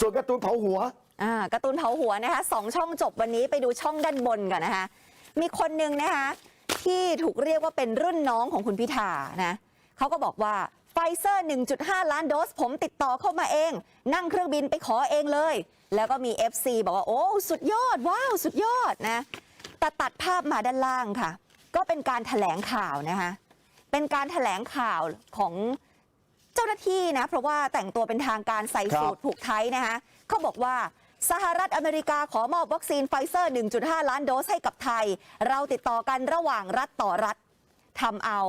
ส่วนการ์ตูนเผาหัว อ่าการ์ตูนเผาหัวนะคะสองช่องจบวันนี้ไปดูช่องด้านบนก่อนนะคะ มีคนหนึ่งนะคะที่ถูกเรียกว่าเป็นรุ่นน้องของคุณพิธานะเขาก็บอกว่าไฟเซอร์ 1.5 ล้านโดส ผมติดต่อเข้ามาเอง นั่งเครื่องบินไปขอเองเลย แล้วก็มี FC บอกว่า โอ้สุดยอด ว้าว สุดยอดนะแต่ตัดภาพมาด้านล่างค่ะ ก็เป็นการแถลงข่าวนะคะเป็นการแถลงข่าวของ เจ้าหน้าที่นะ เพราะว่าแต่งตัวเป็นทางการใส่ครับสูทผูกไทยนะคะเขาบอกว่าสหรัฐอเมริกาขอมอบวัคซีนไฟเซอร์ 1.5 ล้านโดสให้กับไทย เราติดต่อกันระหว่างรัฐต่อรัฐทำเอา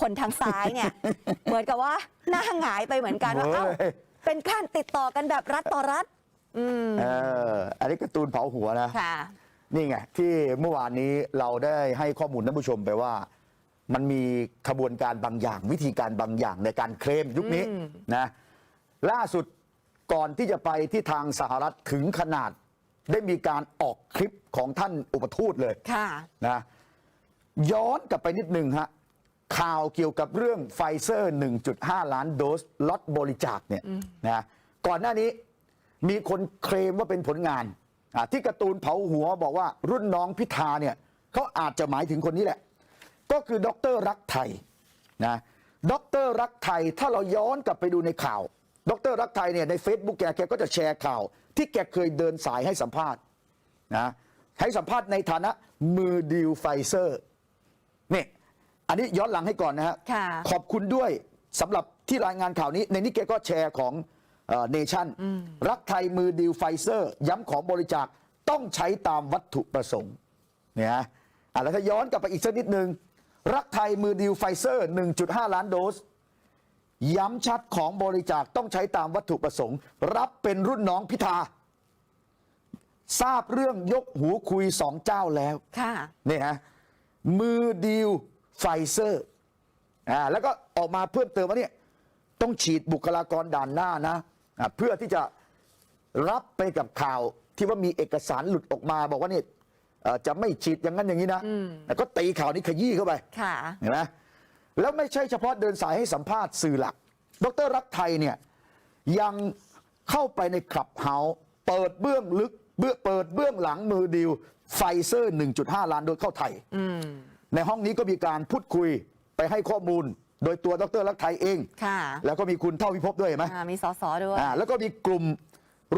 คนทางซ้ายเนี่ย เหมือนกับว่าหน้าหงายไปเหมือนกันว่าเว้ยเอ้าเป็นการติดต่อกันแบบรัฐต่อรัฐ อืมเอออันนี้การ์ตูนเผาหัวนะ ค่ะ นี่ไงที่เมื่อวานนี้เราได้ให้ข้อมูลท่านผู้ชมไปว่า มันมีขบวนการบางอย่าง วิธีการบางอย่างในการเคลมยุคนี้อืมนะล่าสุดก่อนที่จะไปที่ทางสหรัฐถึงขนาด ได้มีการออกคลิปของท่านอุปทูตเลยค่ะนะย้อนกลับไปนิดหนึ่งฮะข่าวเกี่ยวกับเรื่องไฟเซอร์ 1.5 ล้านโดสล็อตบริจาคเนี่ยนะก่อนหน้านี้มีคนเคลมว่าเป็นผลงานอะที่การ์ตูนเผาหัวบอกว่ารุ่นน้องพิธาเนี่ยเขาอาจจะหมายถึงคนนี้แหละ ก็คือดรรักไทยนะดรรักไทยถ้าเราย้อนกลับไปดูในข่าว ดรรักไทยเนี่ยใน Facebook แกแกก็จะแชร์ข่าว ที่แกเคยเดินสายให้สัมภาษณ์นะให้สัมภาษณ์ในฐานะมือดีลไฟเซอร์นี่อันนี้ย้อนหลังให้ก่อนนะฮะค่ะขอบคุณด้วยสำหรับที่รายงานข่าวนี้ ในนี้แกก็แชร์ของเนชั่นรักไทยมือดีลไฟเซอร์ ย้ำของบริจาคต้องใช้ตามวัตถุประสงค์เนี่ยนะอะแล้วถ้าย้อนกลับไปอีกสักนิดหนึ่ง รักไทยมือดีลไฟเซอร์ 1.5 ล้านโดส ย้ำชัดของบริจาคต้องใช้ตามวัตถุประสงค์ รับเป็นรุ่นน้องพิธา ทราบเรื่องยกหูคุยสองเจ้าแล้วค่ะนี่ฮะมือดีลไฟเซอร์อ่าแล้วก็ออกมาเพิ่มเติมว่าเนี่ยต้องฉีดบุคลากรด่านหน้านะอ่าเพื่อที่จะรับไปกับข่าวที่ว่ามีเอกสารหลุดออกมา บอกว่าเนี่ยเอ่อ จะไม่ฉีดอย่างนั้นอย่างนี้นะแต่ก็ตีข่าวนี้ขยี้เข้าไปค่ะเห็นไหมแล้วไม่ใช่เฉพาะเดินสายให้สัมภาษณ์สื่อหลัก ดรรักไทยเนี่ยยังเข้าไปในคลับเฮาส์เปิดเบื้องลึกเบื้อเปิดเบื้องหลังมือดีลไฟเซอร์ 1.5 ล้านโดสเข้าไทยในห้องนี้ก็มีการพูดคุยไปให้ข้อมูล โดยตัวดรรักไทยเองค่ะแล้วก็มีคุณเท่าพิภพด้วยเห็นไหมอ่ามีสสด้วยอ่าแล้วก็มีกลุ่ม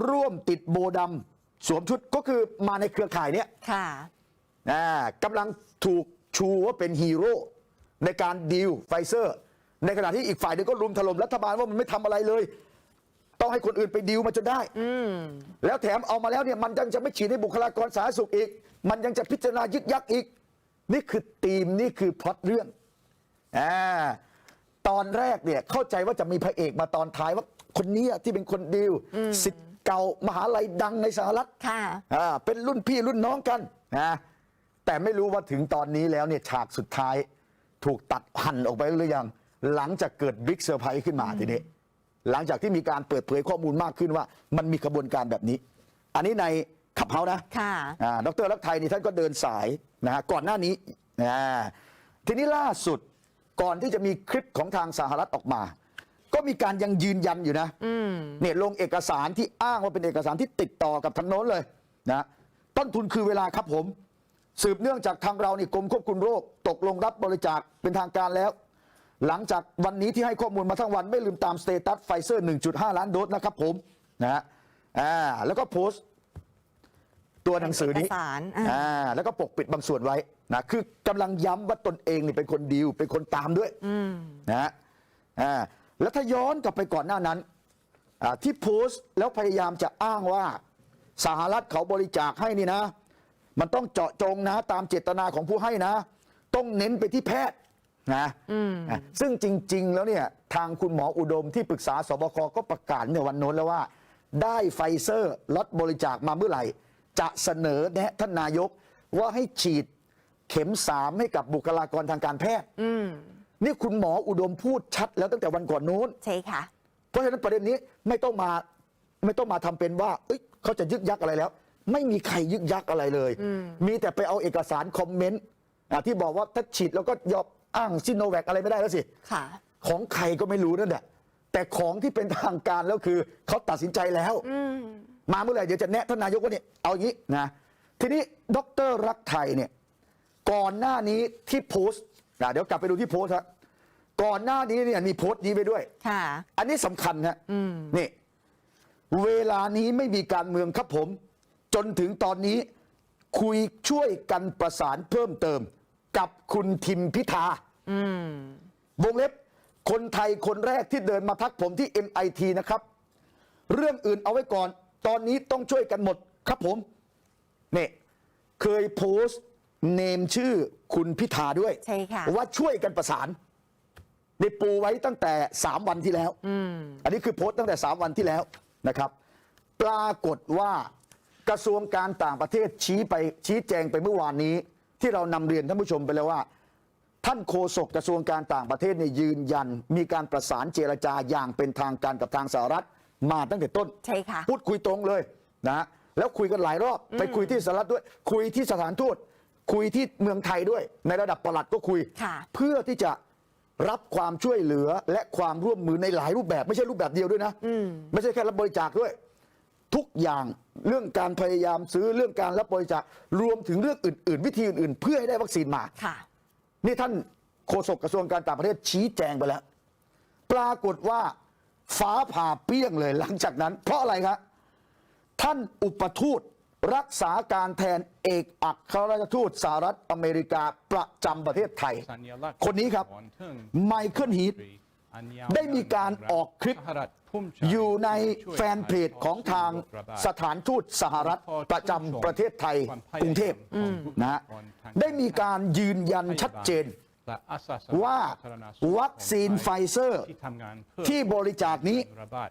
ร่วมติดโบดำ สวมชุดก็คือมาในเครือข่ายเนี้ยค่ะ อ่ากำลังถูกชูว่าเป็นฮีโร่ในการดีลไฟเซอร์ ในขณะที่อีกฝ่ายหนึงก็รุมถล่มรัฐบาลว่ามันไม่ทำอะไรเลย ต้องให้คนอื่นไปดีลมาจนได้ อืม แล้วแถมเอามาแล้วเนี่ยมันยังจะไม่ฉีดให้บุคลากรสาธารณสุขอีก มันยังจะพิจารณายึกยักอีก นี่คือธีมนี่คือพล็อตเรื่องอ่าตอนแรกเนี่ยเข้าใจว่าจะมีพระเอกมาตอนท้ายว่าคนนี้อะที่เป็นคนดีลสิทธิ์ เก่ามหาลัยดังในสหรัฐค่ะอ่าเป็นรุ่นพี่รุ่นน้องกันนะแต่ไม่รู้ว่าถึงตอนนี้แล้วเนี่ยฉากสุดท้าย ถูกตัดหั่นออกไปหรือยัง หลังจากเกิดบิ๊กเซอร์ไพรส์ขึ้นมาทีนี้หลังจากที่มีการเปิดเผยข้อมูลมากขึ้นว่า มันมีกระบวนการแบบนี้ อันนี้ในขับเฮานะค่ะอ่าดรลักษณ์ไทยนี่ท่านก็เดินสายนะฮะก่อนหน้านี้นะทีนี้ล่าสุดก่อนที่จะมีคลิปของทางสหรัฐออกมา ก็มีการยังยืนยันอยู่นะอืมเนี่ยลงเอกสารที่อ้างว่าเป็นเอกสารที่ติดต่อกับทางโน้นเลยนะต้นทุนคือเวลาครับผม สืบเนื่องจากทางเรานี่กรมควบคุมโรค ตกลงรับบริจาคเป็นทางการแล้ว หลังจากวันนี้ที่ให้ข้อมูลมาทั้งวันไม่ลืมตามสเตตัสไฟเซอร์ 1.5 ล้านโดสนะครับผมนะฮะอ่าแล้วก็โพสต์ตัวหนังสือนี้เอกสารอ่าอ่าแล้วก็ปกปิดบางส่วนไว้นะคือกำลังย้ำว่าตนเองนี่เป็นคนดีลเป็นคนตามด้วยอืมนะฮะอ่า แล้วถ้าย้อนกลับไปก่อนหน้านั้นอ่าที่โพสต์แล้วพยายามจะอ้างว่าสหรัฐเขาบริจาคให้นี่นะ มันต้องเจาะจงนะ ตามเจตนาของผู้ให้นะ ต้องเน้นไปที่แพทย์นะอะซึ่งจริง ๆ แล้วเนี่ยทางคุณหมออุดมที่ปรึกษาสบคก็ประกาศในวันโน้นแล้วว่า ได้ไฟเซอร์ล็อตบริจาคมาเมื่อไหร่ จะเสนอแนะท่านนายกว่าให้ฉีดเข็มสามให้กับบุคลากรทางการแพทย์อืม นี่คุณหมออุดมพูดชัดแล้วตั้งแต่วันก่อนนู้น ใช่ค่ะ เพราะฉะนั้นประเด็นนี้ไม่ต้องมาไม่ต้องมาทำเป็นว่าเอ้ยเขาจะยึกยักอะไรแล้ว ไม่มีใครยึกยักอะไรเลย มีแต่ไปเอาเอกสารคอมเมนต์อะที่บอกว่าถ้าฉีดแล้วก็ยอมอ้างซิโนแวคอะไรไม่ได้แล้วสิค่ะของใครก็ไม่รู้นั่นแหละแต่ของที่เป็นทางการแล้วคือเขาตัดสินใจแล้วมาเมื่อไหร่เดี๋ยวจะแนะท่านนายกว่าเนี่ยเอาอย่างนี้นะทีนี้ดรรักไทยเนี่ยก่อนหน้านี้ที่โพสต์ นะเดี๋ยวกลับไปดูที่โพสต์ครับก่อนหน้านี้เนี่ยมีโพสต์นี้ไปด้วย ค่ะ อันนี้สำคัญนะนี่ เวลานี้ไม่มีการเมืองครับผม จนถึงตอนนี้ คุยช่วยกันประสานเพิ่มเติม กับคุณทิมพิธาวงเล็บคนไทยคนแรกที่เดินมาทักผมที่ MIT นะครับ เรื่องอื่นเอาไว้ก่อน ตอนนี้ต้องช่วยกันหมดครับผม นี่ เคยโพสต์ เนมชื่อคุณพิธาด้วย ใช่ค่ะ ว่าช่วยกันประสานได้ปูไว้ตั้งแต่ 3 วันที่แล้ว อันนี้คือโพสต์ตั้งแต่ 3 วันที่แล้วนะครับ ปรากฏว่ากระทรวงการต่างประเทศชี้ไปชี้แจงไปเมื่อวานนี้ ที่เรานำเรียนท่านผู้ชมไปแล้วว่า ท่านโฆษกกระทรวงการต่างประเทศเนี่ยยืนยัน มีการประสานเจรจาอย่างเป็นทางการกับทางสหรัฐ มาตั้งแต่ต้นใช่ค่ะพูดคุยตรงเลยนะฮะแล้วคุยกันหลายรอบไปคุยที่สหรัฐด้วย คุยที่สถานทูต คุยที่เมืองไทยด้วย ในระดับประหลัดก็คุย ค่ะ เพื่อที่จะรับความช่วยเหลือและความร่วมมือในหลายรูปแบบไม่ใช่รูปแบบเดียวด้วยนะไม่ใช่แค่รับบริจาคด้วย ทุกอย่างเรื่องการพยายามซื้อเรื่องการรับบริจาครวมถึงเรื่องอื่น ๆ วิธีอื่น ๆ เพื่อให้ได้วัคซีนมา ค่ะ นี่ท่านโฆษกกระทรวงการต่างประเทศชี้แจงไปแล้ว ปรากฏว่าฟ้าผ่าเปี้ยงเลยหลังจากนั้น เพราะอะไรครับท่านอุปทูต รักษาการแทนเอกอัครราชทูตสหรัฐอเมริกาประจำประเทศไทยสัญลักษณ์คนนี้ครับของเทิงไมเคิลฮีทอันยาวได้มีการออกคลิปสหรัฐภูมิใจอยู่ในช่วยแฟนเพจของทางสถานทูตสหรัฐประจำประเทศไทยกรุงเทพนะฮะได้มีการยืนยันชัดเจนและอาสาสมัครว่าสธารณสุขวัคซีนไฟเซอร์ที่ทำงานเพื่อที่บริจาคนี้ระบาด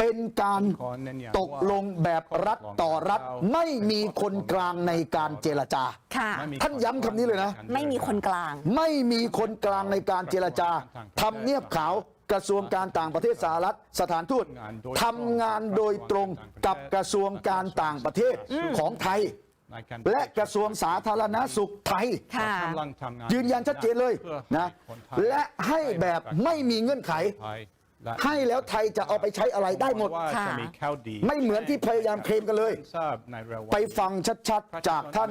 เป็นการขอเน้นย้ำว่าตกลงแบบรัฐต่อรัฐไม่มีคนกลางในการเจรจา ค่ะไม่มีท่านย้ำคำนี้เลยนะ ไม่มีคนกลาง ไม่มีคนกลางในการเจรจาทำเนียบขาวกระทรวงการต่างประเทศสหรัฐสถานทูตทำงานโดยตรงกับกระทรวงการต่างประเทศของไทยในการและกระทรวงสาธารณสุขไทย ค่ะกำลังทำงานยืนยันชัดเจนเลยพื่อนะให้คนไทยและให้แบบไม่มีเงื่อนไขไทยและ ให้แล้วไทยจะเอาไปใช้อะไรได้หมด ว่าค่ะ จะมีข่าวดีไม่เหมือนที่พยายามเคลมกันเลย ทราบในเร็ววันไปฟังชัดๆ จากท่าน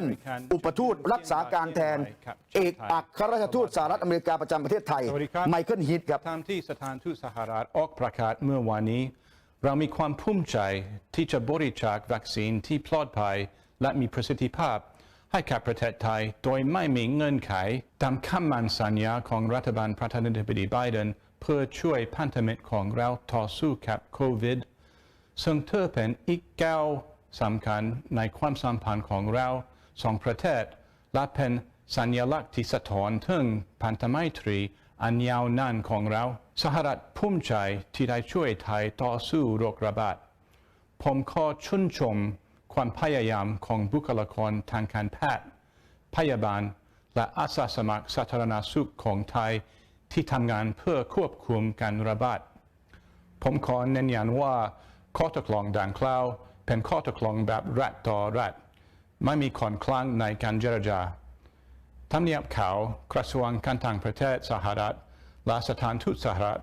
อุปทูตรักษาการแทน เอกอัครราชทูตสหรัฐอเมริกาประจำประเทศไทย สวัสดีครับ ไมเคิลฮีทครับ ตามที่สถานทูตสหรัฐออกประกาศเมื่อวานนี้ เรามีความภูมิใจที่จะบริจาควัคซีนที่ปลอดภัยและมีประสิทธิภาพ ให้กับประเทศไทย โดยไม่มีเงื่อนไข ตามคำมั่นสัญญาของรัฐบาลประธานาธิบดีไบเดน เพื่อช่วยพันธมิตรของเราต่อสู้กับโควิด ซึ่งเธอเป็นอีกก้าวสำคัญในความสัมพันธ์ของเราสองประเทศ และเป็นสัญลักษณ์ที่สะท้อนถึงพันธไมตรีอันยาวนานของเรา สหรัฐภูมิใจที่ได้ช่วยไทยต่อสู้โรคระบาด ผมขอชื่นชมความพยายามของบุคลากรทางการแพทย์ พยาบาล และอาสาสมัครสาธารณสุขของไทย ที่ทำงานเพื่อควบคุมการระบาด ผมขอเน้นย้ำว่าข้อตกลงดังกล่าวเป็นข้อตกลงแบบรัฐต่อรัฐ ไม่มีขอนคลังในการเจรจาทำเนียบขาวกระทรวงการต่างประเทศสหรัฐและสถานทูตสหรัฐ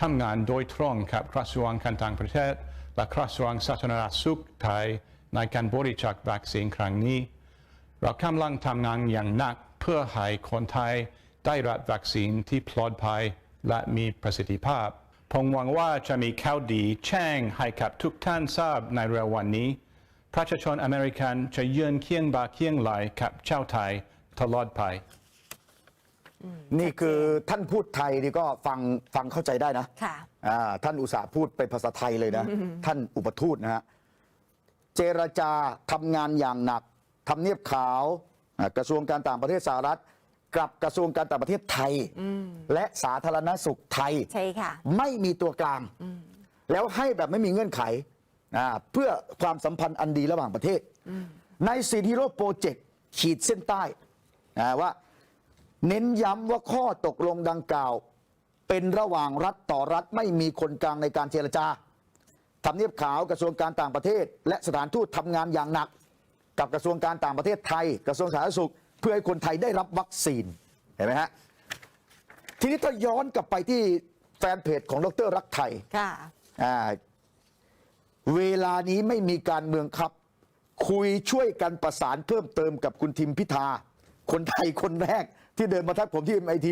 ทำงานโดยตรงกับกระทรวงการต่างประเทศ และกระทรวงสาธารณสุขไทยในการบริจาควัคซีนครั้งนี้ เรากำลังทำงานอย่างหนักเพื่อให้คนไทย ได้รับวัคซีนที่ปลอดภัยและมีประสิทธิภาพ ผมหวังว่าจะมีข่าวดีแช่งให้กับทุกท่านทราบในเร็ววันนี้ ประชาชนอเมริกันจะยืนเคียงบ่าเคียงไหลกับชาวไทยตลอดไปนี่คือท่านพูดไทยนี่ก็ฟังฟังเข้าใจได้นะค่ะอ่าท่านอุตสาห์พูดเป็นภาษาไทยเลยนะ ท่านอุปทูตนะฮะเจรจาทำงานอย่างหนักทำเนียบขาวอ่ากระทรวงการต่างประเทศสหรัฐ กับกระทรวงการต่างประเทศไทย และสาธารณสุขไทย ใช่ค่ะ ไม่มีตัวกลาง แล้วให้แบบไม่มีเงื่อนไขอ่าเพื่อความสัมพันธ์อันดีระหว่างประเทศ ในซีนีโร่โปรเจกต์ขีดเส้นใต้อ่าว่า เน้นย้ำว่าข้อตกลงดังกล่าว เป็นระหว่างรัฐต่อรัฐไม่มีคนกลางในการเจรจาทำเนียบขาวกระทรวงการต่างประเทศ และสถานทูตทำงานอย่างหนัก กับกระทรวงการต่างประเทศไทย กระทรวงสาธารณสุขเพื่อให้คนไทยได้รับวัคซีนเห็นไหมฮะทีนี้ถ้าย้อนกลับไปที่แฟนเพจของดรรักไทยค่ะอ่าเวลานี้ไม่มีการเมืองครับ คุยช่วยกันประสานเพิ่มเติมกับคุณทิมพิธา คนไทยคนแรกที่เดินมาทักผมที่ MIT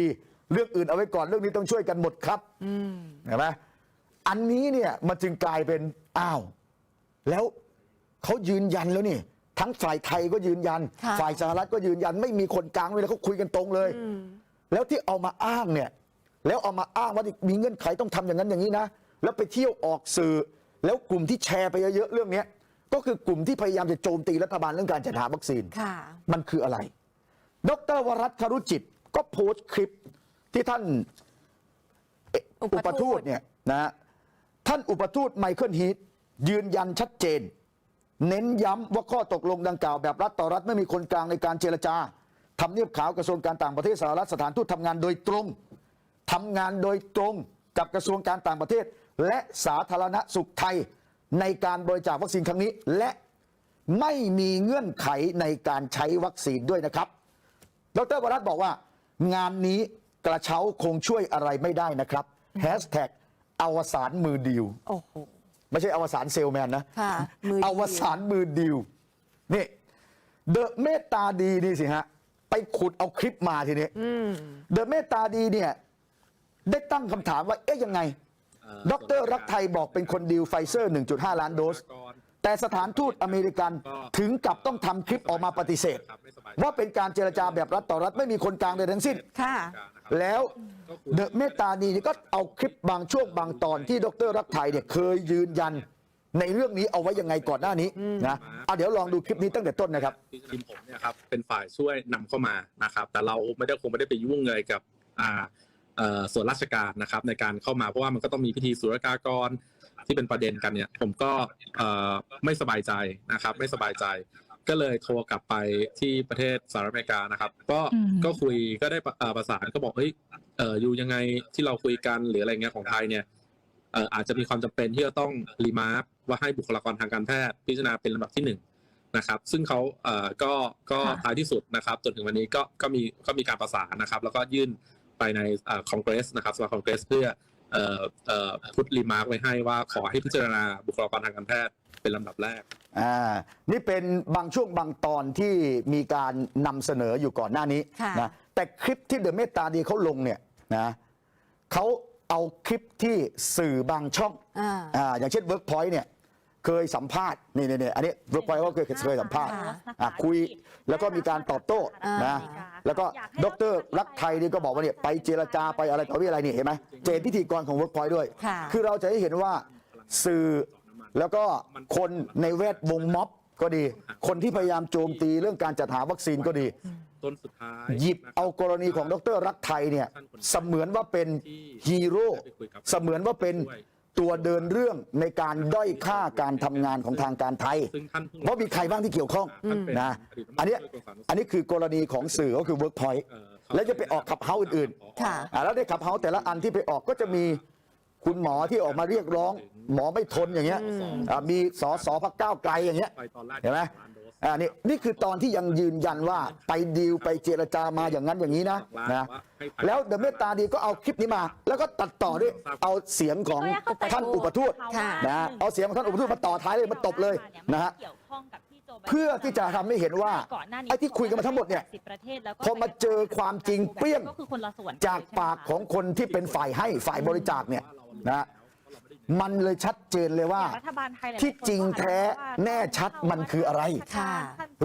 เรื่องอื่นเอาไว้ก่อนเรื่องนี้ต้องช่วยกันหมดครับเห็นไหมอันนี้เนี่ยมันจึงกลายเป็นอ้าว แล้วเขายืนยันแล้วนี่ ทั้งฝ่ายไทยก็ยืนยัน ค่ะ ฝ่ายสหรัฐก็ยืนยัน ไม่มีคนกลางเลยเขาคุยกันตรงเลยแล้วที่เอามาอ้างเนี่ย แล้วเอามาอ้างว่ามีเงื่อนไขต้องทำอย่างนั้นอย่างนี้นะ แล้วไปเที่ยวออกสื่อ แล้วกลุ่มที่แชร์ไปเยอะๆเรื่องเนี้ยก็คือกลุ่มที่พยายามจะโจมตีรัฐบาลเรื่องการจัดหาวัคซีน ค่ะ มันคืออะไร ดรวรัตน์คารุจิต ก็โพสต์คลิปที่ท่านเอ่ออุอุปปทูทูตตเนี่ยนะฮะท่านอุปทูตไมเคิลฮีทยืนยันชัดเจน เน้นย้ำว่าข้อตกลงดังกล่าวแบบรัฐต่อรัฐไม่มีคนกลางในการเจรจาทำเนียบขาวกระทรวงการต่างประเทศสหรัฐสถานทูตทำงานโดยตรงทำงานโดยตรงกับกระทรวงการต่างประเทศ และสาธารณสุขไทยในการบริจาควัคซีนครั้งนี้ และไม่มีเงื่อนไขในการใช้วัคซีนด้วยนะครับ ดรวรัตน์บอกว่า งานนี้กระเช้าคงช่วยอะไรไม่ได้นะครับแฮชแท็กอวสานมือดิวโอ้โห ไม่ใช่อวสานเซลแมนนะค่ะมือดิวอวสานมือดิวนี่เดอะเมตตาดีนี่สิฮะ ไปขุดเอาคลิปมาทีนี้เดอะเมตตาดีเนี่ย ได้ตั้งคำถามว่า เอ๊ะยังไง ดรรักไทยบอกเป็นคนดีลไฟเซอร์ 1.5 ล้านโดส แต่สถานทูตอเมริกันถึงกับต้องทำคลิปออกมาปฏิเสธ ว่าเป็นการเจรจาแบบรัฐต่อรัฐไม่มีคนกลางใดทั้งสิ้น ค่ะ แล้วเดอะเมตตานีนี่ก็เอาคลิปบางช่วงบางตอนที่ดรรักไทยเนี่ยเคยยืนยันในเรื่องนี้เอาไว้ยังไงก่อนหน้านี้นะเอาเดี๋ยวลองดูคลิปนี้ตั้งแต่ต้นนะครับ ทีมผมเนี่ยครับเป็นฝ่ายช่วยนำเข้ามานะครับ แต่เราไม่ได้คงไม่ได้ไปยุ่งเลยกับอ่าเอ่อส่วนราชการนะครับในการเข้ามาเพราะว่ามันก็ต้องมีพิธีศุลกากร ที่เป็นประเด็นกันเนี่ย ผมก็เอ่อไม่สบายใจนะครับ ไม่สบายใจ ก็เลยโทรกลับไปที่ประเทศสหรัฐอเมริกานะครับ ก็อืมก็คุยก็ได้ประเอ่อประสานก็บอกเฮ้ยเอออยู่ยังไงที่เราคุยกันหรืออะไรเงี้ยของไทยเนี่ยเอ่ออาจจะมีความจำเป็นที่จะต้องรีมาร์คว่าให้บุคลากรทางการแพทย์พิจารณาเป็นลำดับที่หนึ่งนะครับ ซึ่งเขาเอ่อก็ก็ค่ะท้ายที่สุดนะครับจนถึงวันนี้ก็ก็มีก็มีการประสานนะครับ แล้วก็ยื่นไปในคอนเกรสนะครับสภาคอนเกรสเพื่อเอ่อเอ่อ พุทรีมาร์กไว้ให้ว่าขอให้พิจารณาบุคลากรทางการแพทย์เป็นลำดับแรกอ่านี่เป็นบางช่วงบางตอนที่มีการนำเสนออยู่ก่อนหน้านี้ค่ะนะแต่คลิปที่เดอะเมตตาดีเขาลงเนี่ยนะเขาเอาคลิปที่สื่อบางช่องอ่าอ่าอย่างเช่นเวิร์กพอยต์เนี่ย เคยสัมภาษณ์นี่นี่นี่อันนี้เวิร์กพอยต์ก็เคยเคยสัมภาษณ์ค่ะอะคุยแล้วก็มีการตอบโต้นะแล้วก็ดรรักไทยนี่ก็บอกว่าเนี่ยไปเจรจาไปอะไรต่อวิอะไรนี่เห็นไหมเจนพิธีกรของเวิร์กพอยต์ด้วยค่ะคือเราจะให้เห็นว่าสื่อแล้วก็คนในแวดวงม็อบก็ดี คนที่พยายามโจมตีเรื่องการจัดหาวัคซีนก็ดีต้นสุดท้ายหยิบเอากรณีของดรรักไทยเนี่ยเสมือนว่าเป็นฮีโร่เสมือนว่าเป็น ตัวเดินเรื่องในการด้อยค่าการทำงานของทางการไทย ซึ่งท่านเพิ่งว่ามีใครบ้างที่เกี่ยวข้องท่านเป็นนะอดีตอันเนี้ยผู้ช่วยกรมสาธารณสุขอันนี้คือกรณีของสื่อก็คือ Workpoint เอ่อแล้วจะไปออกขับเฮาอื่นค่ะๆอ่าแล้วในขับเฮาแต่ละอันที่ไปออกก็จะมีคุณหมอที่ออกมาเรียกร้อง หมอไม่ทนอย่างเงี้ยอ่ามีสอสอพักก้าวไกลอย่างเงี้ย ไปตอนแรกเห็นไหมล้านโดส อ่านี่นี่คือตอนที่ยังยืนยันว่าไปดีลไปเจรจามาอย่างนั้นอย่างนี้นะนะแล้วเดอะเมตตาดีก็เอาคลิปนี้มา แล้วก็ตัดต่อด้วยเอาเสียงของท่านอุปทูตค่ะนะเอาเสียงของท่านอุปทูตมาต่อท้ายเลยมาตบเลยนะฮะเพื่อที่จะทำให้เห็นว่าไอ้ที่คุยกันมาทั้งหมดเนี่ยพอมาเจอความจริงเปรี้ยงก็คือคนละส่วนจากปากของคนที่เป็นฝ่ายให้ฝ่ายบริจาคเนี่ยนะ มันเลยชัดเจนเลยว่า รัฐบาลไทยหลายๆที่จริงแท้แน่ชัดมันคืออะไร ค่ะ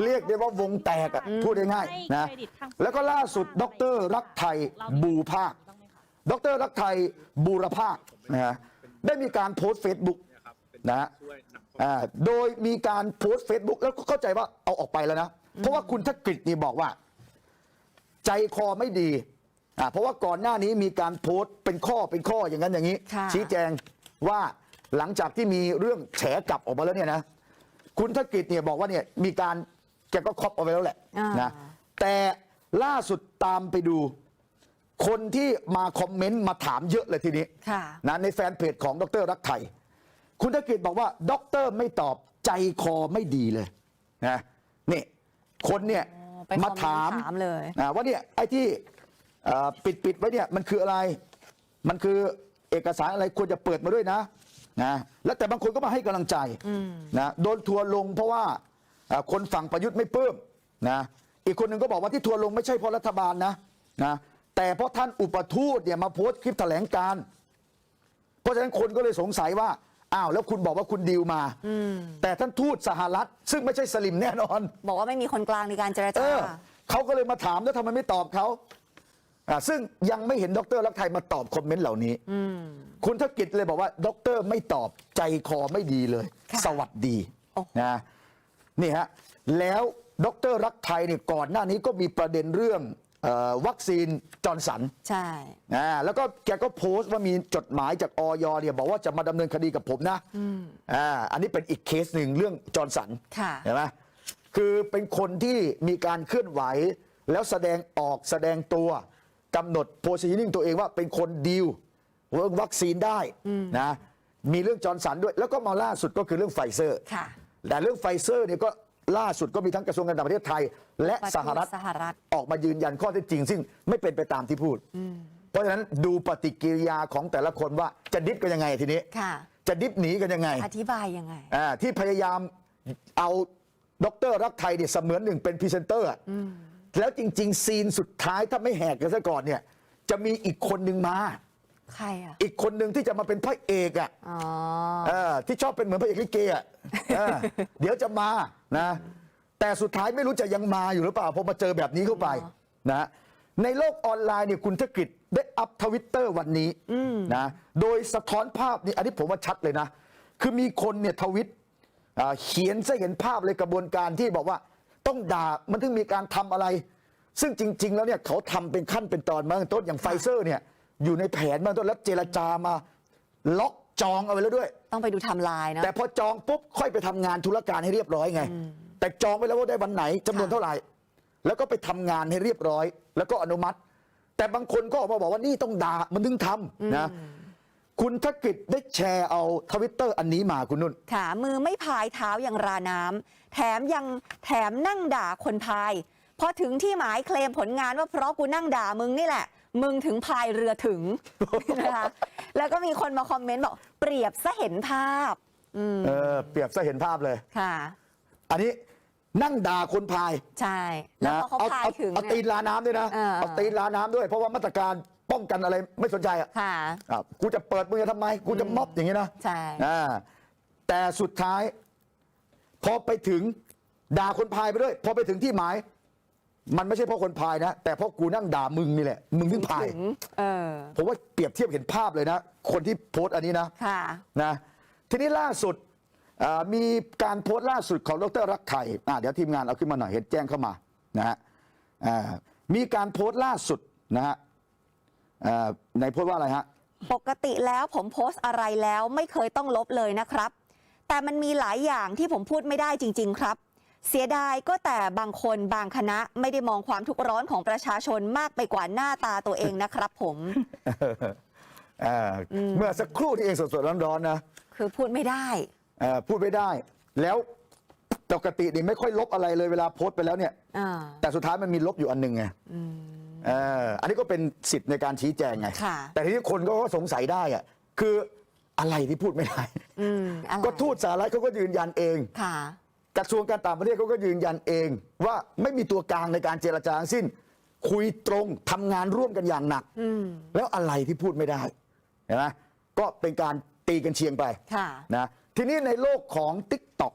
เรียกได้ว่าวงแตกอะพูดง่ายๆนะแล้วก็ล่าสุดดรรักไทยบูภาค ดรรักไทยบูรภาคนะฮะได้มีการโพสต์เฟซบุ๊กนะฮะอ่าโดยมีการโพสต์เฟซบุ๊กแล้วก็เข้าใจว่าเอาออกไปแล้วนะ เพราะว่าคุณธกฤษนี่บอกว่า ใจคอไม่ดีอ่าเพราะว่าก่อนหน้านี้มีการโพสต์เป็นข้อเป็นข้ออย่างนั้นอย่างนี้ ค่ะ ชี้แจง ว่าหลังจากที่มีเรื่องแฉกลับออกมาแล้วเนี่ยนะคุณธกิจเนี่ยบอกว่าเนี่ยมีการแกก็ครอบเอาไว้แล้วแหละอ่านนะแต่ล่าสุดตามไปดูคนที่มาคอมเมนต์มาถามเยอะเลยทีนี้ค่ะนะในแฟนเพจของดรรักไทย คุณธกิจบอกว่าดรไม่ตอบใจคอไม่ดีเลยนะนี่คนเนี่ยอ๋อไปคอมเมนต์มาถามถามเลยอ่าว่าเนี่ยไอ้ที่เอ่อปิดปิดไว้เนี่ยมันคืออะไร มันคือ เอกสารอะไรควรจะเปิดมาด้วยนะนะแล้วแต่บางคนก็มาให้กำลังใจนะโดนทัวร์ลงเพราะว่าอ่าคนฝั่งประยุทธ์ไม่ปลื้มนะอีกคนหนึ่งก็บอกว่าที่ทัวร์ลงไม่ใช่เพราะรัฐบาลนะนะแต่เพราะท่านอุปทูตเนี่ยมาโพสต์คลิปแถลงการณ์เพราะฉะนั้นคนก็เลยสงสัยว่าอ้าวแล้วคุณบอกว่าคุณดีลมาแต่ท่านทูตสหรัฐ ซึ่งไม่ใช่สลิมแน่นอน บอกว่าไม่มีคนกลางในการเจรเอจา อเขาก็เลยมาถามแล้วทำไมไม่ตอบเขา อ่าซึ่งยังไม่เห็นดรลักษณ์ไทยมาตอบคอมเมนต์เหล่านี้ คุณธกิจเลยบอกว่าดรไม่ตอบใจคอไม่ดีเลย ค่ะสวัสดีโอ้โหนะนี่ฮะแล้วดรรักไทยเนี่ยก่อนหน้านี้ก็มีประเด็นเรื่องเออวัคซีนจอร์นสัน ใช่ อ่าแล้วก็แกก็โพสต์ว่ามีจดหมายจากออยเนี่ยบอกว่าจะมาดำเนินคดีกับผมนะอ่าอันนี้เป็นอีกเคสหนึ่งเรื่องจอร์นสันค่ะ เห็นไหมคือเป็นคนที่มีการเคลื่อนไหวแล้วแสดงออกแสดงตัว กำหนดโพสิชันนิ่งตัวเองว่าเป็นคนดีลเรื่องวัคซีนได้นะมีเรื่องจอร์นสันด้วย แล้วก็มาล่าสุดก็คือเรื่องไฟเซอร์ค่ะแต่เรื่องไฟเซอร์เนี่ยก็ล่าสุดก็มีทั้งกระทรวงการต่างประเทศไทย และสหรัฐสหรัฐออกมายืนยันข้อเท็จจริง ซึ่งไม่เป็นไปตามที่พูด เพราะฉะนั้นดูปฏิกิริยาของแต่ละคนว่าจะดิฟกันยังไงทีนี้ค่ะจะดิฟหนีกันยังไง อธิบายยังไงอ่าที่พยายามเอาดรรักไทยเนี่ยเสมือนหนึ่งเป็นพรีเซนเตอร์อะ แล้วจริง ๆ ซีนสุดท้ายถ้าไม่แหกกันซะก่อนเนี่ย จะมีอีกคนหนึ่งมา ใครอะ อีกคนหนึ่งที่จะมาเป็นพระเอกอะอ๋อ เออที่ชอบเป็นเหมือนพระเอกลิเกอะเออเดี๋ยวจะมานะ แต่สุดท้ายไม่รู้จะยังมาอยู่หรือเปล่าพอมาเจอแบบนี้เข้าไปนะในโลกออนไลน์เนี่ยคุณธกิจได้อัพทวิตเตอร์วันนี้นะโดยสะท้อนภาพนี่อันนี้ผมว่าชัดเลยนะ คือมีคนเนี่ยทวิตอ่าเขียนซะเห็นภาพเลยกระบวนการที่บอกว่า ต้องด่ามันถึงมีการทำอะไร ซึ่งจริง ๆ แล้วเนี่ยเขาทำเป็นขั้นเป็นตอนมาตั้งแต่ต้นอย่างไฟเซอร์เนี่ยอยู่ในแผนมาตั้งแต่ต้นแล้วเจรจามา ล็อกจองเอาไว้แล้วด้วย ต้องไปดูไทำลายนะแต่พอจองปุ๊บค่อยไปทำงานธุรการให้เรียบร้อยไง แต่จองไปแล้วว่าได้วันไหนจำนวนค่ะเท่าไหร่ แล้วก็ไปทำงานให้เรียบร้อย แล้วก็อนุมัติ แต่บางคนก็ออกมาบอกว่านี่ต้องด่ามันถึงทำนะ คุณธกิจได้แชร์เอาทวิตเตอร์อันนี้มาคุณนุ่นขามือไม่พายเท้าอย่างราน้ำแถมยังแถมนั่งด่าคนพาย พอถึงที่หมายเคลมผลงานว่าเพราะกูนั่งด่ามึงนี่แหละ มึงถึงพายเรือถึง นะคะแล้วก็มีคนมาคอมเมนต์บอกเปรียบซะเห็นภาพ อืมเออ เปรียบซะเห็นภาพเลย ค่ะ อันนี้นั่งด่าคนพายใช่ แล้วนะพอเขาเอาพายเอาถึงเอาเนี่ยตีนลาน้ำด้วยนะเออ เอาตีนลาน้ำด้วยเพราะว่ามาตรการ ป้องกันอะไรไม่สนใจอะค่ะ อะกูจะเปิดมึงจะทำไม กูจะม็อบอย่างนี้นะใช่ อ่าแต่สุดท้าย พอไปถึงด่าคนพายไปด้วย พอไปถึงที่หมาย มันไม่ใช่เพราะคนพายนะ แต่เพราะกูนั่งด่ามึงนี่แหละ มึงถึงพาย ถึงเออ ผมว่าเปรียบเทียบเห็นภาพเลยนะ คนที่โพสต์อันนี้นะ ค่ะ นะทีนี้ล่าสุดอ่ามีการโพสต์ล่าสุดของดรรักไทยอ่าเดี๋ยวทีมงานเอาขึ้นมาหน่อยเห็นแจ้งเข้ามานะฮะอ่ามีการโพสต์ล่าสุดนะฮะอ่า ในโพสต์ว่าอะไรฮะ ปกติแล้วผมโพสต์อะไรแล้วไม่เคยต้องลบเลยนะครับ แต่มันมีหลายอย่างที่ผมพูดไม่ได้จริง ๆ ครับ เสียดายก็แต่บางคนบางคณะไม่ได้มองความทุกข์ร้อนของประชาชนมากไปกว่าหน้าตาตัวเองนะครับ ผมอ่าเมื่อสักครู่ที่เองสดๆร้อนๆนะคือพูดไม่ได้ เอ่อพูดไม่ได้ แล้วปกตินี่ไม่ค่อยลบอะไรเลยเวลาโพสต์ไปแล้วเนี่ย อ่า แต่สุดท้ายมันมีลบอยู่อันหนึ่งไง เอออันนี้ก็เป็นสิทธิ์ในการชี้แจงไง ค่ะ แต่ทีนี้คนก็สงสัยได้อะคืออะไรที่พูดไม่ได้ อืมอะไรก็ทูตสหรัฐเขาก็ยืนยันเอง ค่ะ กระทรวงการต่างประเทศเขาก็ยืนยันเอง ว่าไม่มีตัวกลางในการเจรจาทั้งสิ้น คุยตรงทำงานร่วมกันอย่างหนัก อืมแล้วอะไรที่พูดไม่ได้เห็นไหมก็เป็นการตีกันเชียงไปค่ะ นะทีนี้ในโลกของ t ิ k t o k